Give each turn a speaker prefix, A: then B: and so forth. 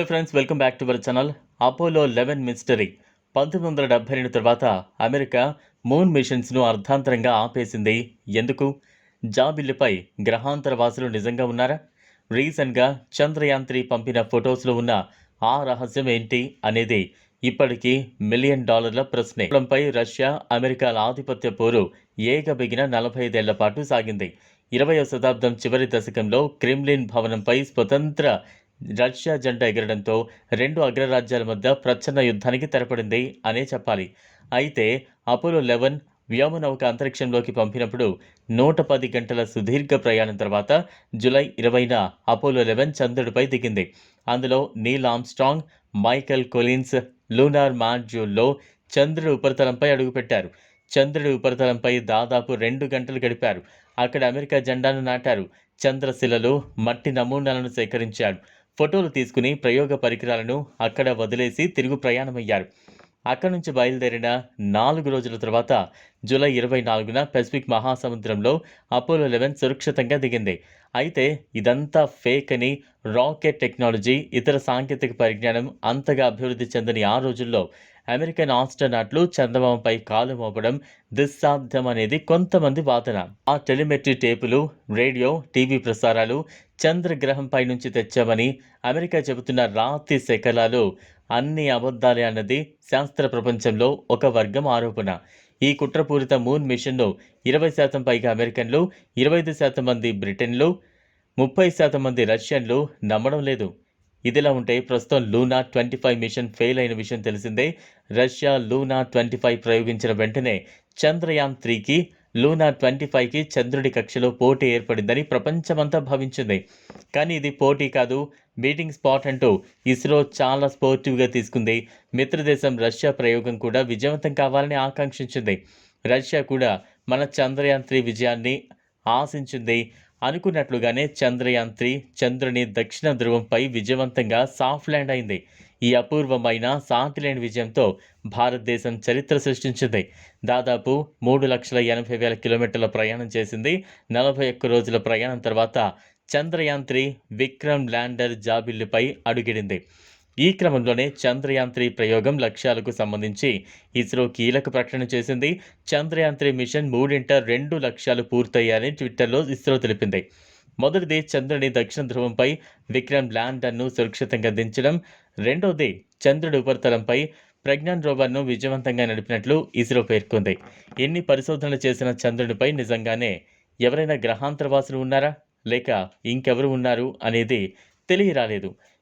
A: Hello friends welcome back to our channel Apollo eleven mystery పంతొమ్మిది వందల డెబ్బై రెండు తర్వాత అమెరికా మూన్ మిషన్స్ను అర్ధాంతరంగా ఆపేసింది. ఎందుకు? జాబిల్లిపై గ్రహాంతర వాసులు నిజంగా ఉన్నారా? రీసెంట్గా చంద్రయాన్ త్రీ పంపిన ఫొటోస్లో ఉన్న ఆ రహస్యం ఏంటి అనేది ఇప్పటికీ మిలియన్ డాలర్ల ప్రశ్నే. పై రష్యా అమెరికాల ఆధిపత్య పోరు ఏకబిగిన నలభై ఐదేళ్ళ పాటు సాగింది. ఇరవయో శతాబ్దం చివరి దశకంలో క్రిమ్లిన్ భవనంపై స్వతంత్ర రష్యా జెండా ఎగరడంతో రెండు అగ్రరాజ్యాల మధ్య ప్రచ్ఛన్న యుద్ధానికి తెరపడింది అనే చెప్పాలి. అయితే అపోలో లెవెన్ వ్యోమనౌక అంతరిక్షంలోకి పంపినప్పుడు నూట పది గంటల సుదీర్ఘ ప్రయాణం తర్వాత జూలై ఇరవైన అపోలో లెవెన్ చంద్రుడిపై దిగింది. అందులో Neil Armstrong Michael Collins lunar మాడ్యూల్లో చంద్రుడి ఉపరితలంపై అడుగుపెట్టారు. చంద్రుడి ఉపరితలంపై దాదాపు రెండు గంటలు గడిపారు. అక్కడ అమెరికా జెండాను నాటారు. చంద్రశిలలు మట్టి నమూనాలను సేకరించారు ఫోటోలు తీసుకుని ప్రయోగ పరికరాలను అక్కడ వదిలేసి తిరుగు ప్రయాణమయ్యారు. అక్కడి నుంచి బయలుదేరిన నాలుగు రోజుల తర్వాత జూలై ఇరవై నాలుగున పెసిఫిక్ మహాసముద్రంలో అపోలో లెవెన్ సురక్షితంగా దిగింది. అయితే ఇదంతా ఫేక్ అని రాకెట్ టెక్నాలజీ ఇతర సాంకేతిక పరిజ్ఞానం అంతగా అభివృద్ధి చెందని ఆ రోజుల్లో అమెరికన్ ఆస్ట్రనాట్లు చందమామపై కాలు మోపడం దుస్సాధ్యం అనేది కొంతమంది వాదన. ఆ టెలిమెట్రీ టేపులు రేడియో టీవీ ప్రసారాలు చంద్రగ్రహంపై నుంచి తెచ్చామని అమెరికా చెబుతున్న రాతి శకలాలు అన్ని అబద్ధాలే అన్నది శాస్త్ర ప్రపంచంలో ఒక వర్గం ఆరోపణ. ఈ కుట్రపూరిత మూన్ మిషన్ను ఇరవై శాతం పైగా అమెరికన్లు ఇరవై ఐదు శాతం మంది బ్రిటన్లు ముప్పై శాతం మంది రష్యన్లు నమ్మడం లేదు. ఇదిలా ఉంటే ప్రస్తుతం Luna twenty five mission fail అయిన విషయం తెలిసిందే. రష్యా లూనా ట్వంటీ ఫైవ్ ప్రయోగించిన వెంటనే చంద్రయాన్ త్రీకి లూనా ట్వంటీ ఫైవ్కి చంద్రుడి కక్షలో పోటీ ఏర్పడిందని ప్రపంచమంతా భావించింది. కానీ ఇది పోటీ కాదు మీటింగ్ స్పాట్ అంటూ ఇస్రో చాలా స్పోర్టివ్గా తీసుకుంది. మిత్రదేశం రష్యా ప్రయోగం కూడా విజయవంతం కావాలని ఆకాంక్షించింది. రష్యా కూడా మన చంద్రయాన్ త్రీ విజయాన్ని ఆశించింది. అనుకున్నట్లుగానే చంద్రయాన్ త్రీ చంద్రుని దక్షిణ ధ్రువంపై విజయవంతంగా సాఫ్ట్ ల్యాండ్ అయింది. ఈ అపూర్వమైన సాటిలేని విజయంతో భారతదేశం చరిత్ర సృష్టించింది. దాదాపు మూడు లక్షల ఎనభై వేల కిలోమీటర్ల ప్రయాణం చేసింది. నలభై ఒక్క రోజుల ప్రయాణం తర్వాత చంద్రయాన్ త్రీ విక్రమ్ ల్యాండర్ జాబిల్లుపై అడుగిడింది. ఈ క్రమంలోనే చంద్రయాన్ త్రీ ప్రయోగం లక్ష్యాలకు సంబంధించి ఇస్రో కీలక ప్రకటన చేసింది. చంద్రయాన్ త్రీ మిషన్ మూడింట రెండు లక్ష్యాలు పూర్తయ్యాయని ట్విట్టర్లో ఇస్రో తెలిపింది. మొదటిది చంద్రుని దక్షిణ ధ్రువంపై విక్రమ్ ల్యాండర్ను సురక్షితంగా దించడం రెండోది చంద్రుడి ఉపరితలంపై ప్రజ్ఞాన్ రోవర్ను విజయవంతంగా నడిపినట్లు ఇస్రో పేర్కొంది. ఎన్ని పరిశోధనలు చేసిన చంద్రునిపై నిజంగానే ఎవరైనా గ్రహాంతరవాసులు ఉన్నారా? లేక ఇంకెవరు ఉన్నారు అనేది తెలియరాలేదు.